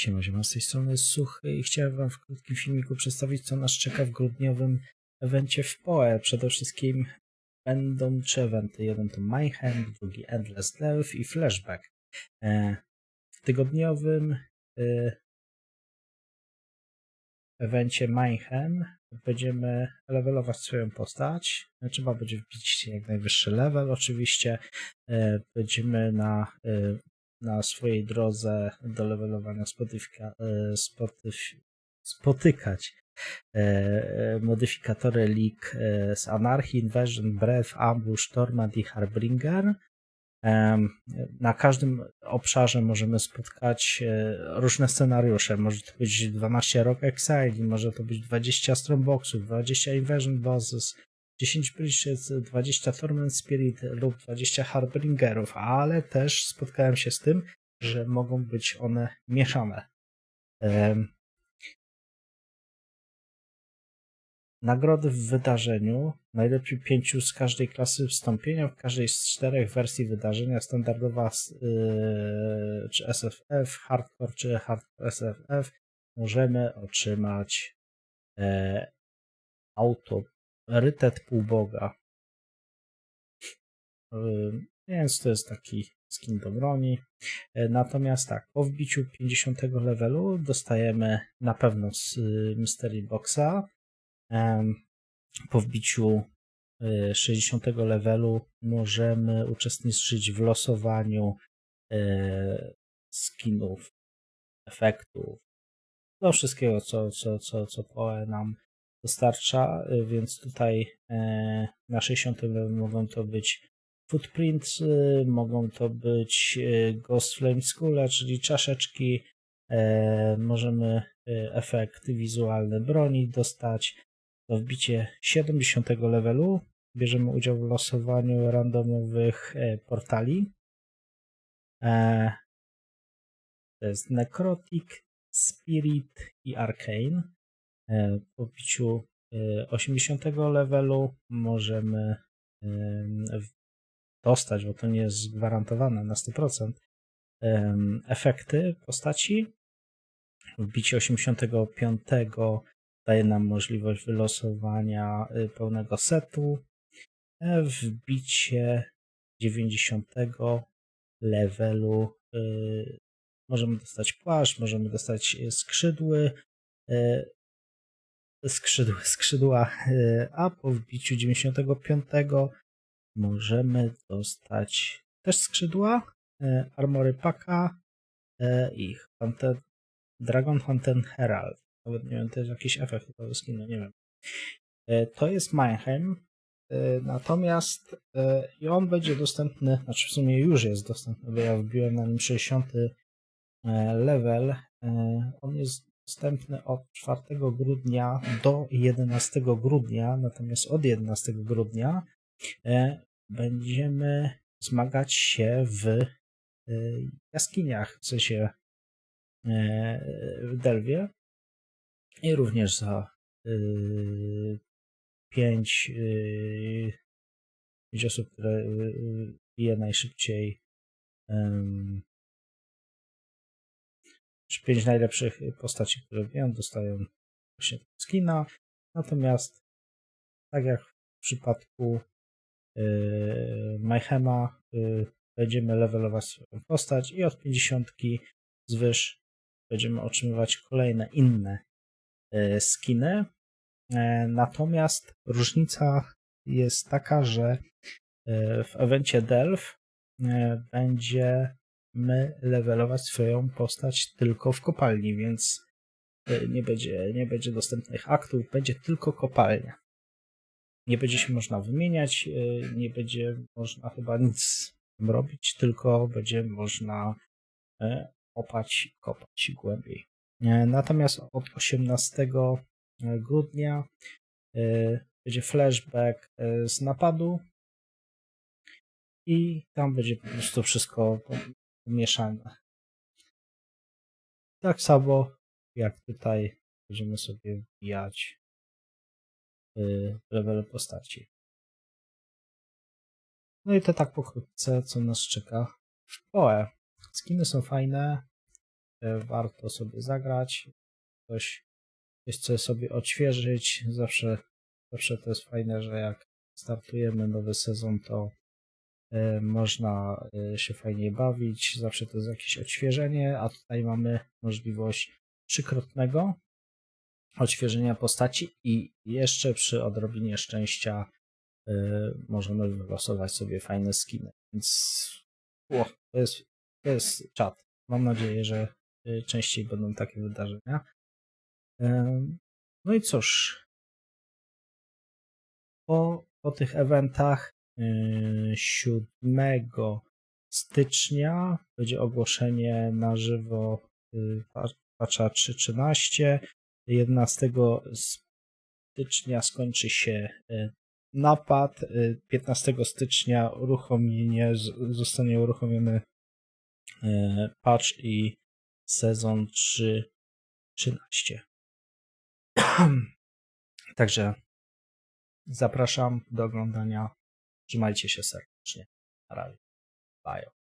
Siema, siema, z tej strony Suchy i chciałem wam w krótkim filmiku przedstawić, co nas czeka w grudniowym evencie w PoE. Przede wszystkim będą trzy eventy. Jeden to Mayhem, drugi Endless Delve i Flashback. E, W tygodniowym e, evencie Mayhem będziemy levelować swoją postać. Trzeba będzie wbić jak najwyższy level oczywiście. E, Będziemy na e, na swojej drodze do levelowania spotyka, e, spotykać e, e, modyfikatory e, z Anarchy, Invasion, Breath, Ambush, Torment i Harbinger. Na każdym obszarze możemy spotkać różne scenariusze. Może to być 12 Rock Exile, może to być 20 Strongboxów, 20 Invasion Bosses, 10 Bridges, 20 Torment Spirit lub 20 Harbingerów, ale też spotkałem się z tym, że mogą być one mieszane. Nagrody w wydarzeniu. Najlepiej pięciu z każdej klasy wstąpienia w każdej z czterech wersji wydarzenia. Standardowa yy, czy SFF, Hardcore czy Hardcore SFF. Możemy otrzymać e, auto Rytet Półboga. Więc to jest taki skin do broni. E, Natomiast tak, po wbiciu 50 levelu dostajemy na pewno z y, Mystery Boxa. Po wbiciu y, 60 levelu możemy uczestniczyć w losowaniu e, skinów, efektów, do wszystkiego, co, co, co, co PoE nam dostarcza, y, więc tutaj e, na 60 level mogą to być footprints, y, mogą to być y, Ghost Flame Skull, czyli czaszeczki, e, możemy efekt wizualny broni dostać. To wbicie 70 levelu bierzemy udział w losowaniu randomowych e, portali. To jest Necrotic, Spirit i Arcane. E, Po wbiciu e, 80 levelu możemy dostać, bo to nie jest gwarantowane na 100%, em, efekty postaci. Wbicie 85 daje nam możliwość wylosowania y, pełnego setu. E, Wbicie 90 levelu y, możemy dostać płaszcz, możemy dostać y, skrzydły, skrzydły, skrzydła, y, a po wbiciu 95 możemy dostać też skrzydła, y, armory paka y, i Hunter, Dragon Hunter Herald. Nawet nie wiem, jest jakiś efekt tego skinu, nie wiem. To jest Mayhem, y, natomiast i on będzie dostępny, znaczy w sumie już jest dostępny, bo ja wbiłem na nim 60 y, level. On jest dostępny od 4 grudnia do 11 grudnia, natomiast od 11 grudnia e, będziemy zmagać się w e, jaskiniach, w sensie e, w Delwie i również za 5 osób, które e, bije najszybciej pięć najlepszych postaci, które biją, dostają właśnie skina. Natomiast, tak jak w przypadku yy, Mayhema, yy, będziemy levelować swoją postać i od 50 zwyż będziemy otrzymywać kolejne inne yy, skiny. E, Natomiast różnica jest taka, że yy, w evencie Delve yy, będzie my levelować swoją postać tylko w kopalni, więc y, nie będzie, nie będzie dostępnych aktów, będzie tylko kopalnia. Nie będzie się można wymieniać, y, nie będzie można chyba nic robić, tylko będzie można e, kopać, kopać głębiej. E, Natomiast od 18 grudnia e, będzie flashback e, z napadu i tam będzie po prostu wszystko mieszane. Tak samo jak tutaj będziemy sobie wbijać y, level postaci. No i to tak pokrótce, co nas czeka w PoE. Skiny są fajne, e, warto sobie zagrać. Ktoś chce sobie odświeżyć. Zawsze, zawsze to jest fajne, że jak startujemy nowy sezon, to można e, się fajnie bawić. Zawsze to jest jakieś odświeżenie, a tutaj mamy możliwość trzykrotnego odświeżenia postaci i jeszcze przy odrobinie szczęścia y, możemy wylosować sobie fajne skiny. Więc o, to, jest, to jest czat. Mam nadzieję, że y, częściej będą takie wydarzenia. No i cóż, po, po tych eventach y, 7 stycznia będzie ogłoszenie na żywo pa- patcha 3.13. 11 stycznia skończy się y, napad. y, 15 stycznia uruchomienie, zostanie uruchomiony patch i sezon 3.13. Także zapraszam do oglądania. Trzymajcie się serdecznie. Na razie. Bye.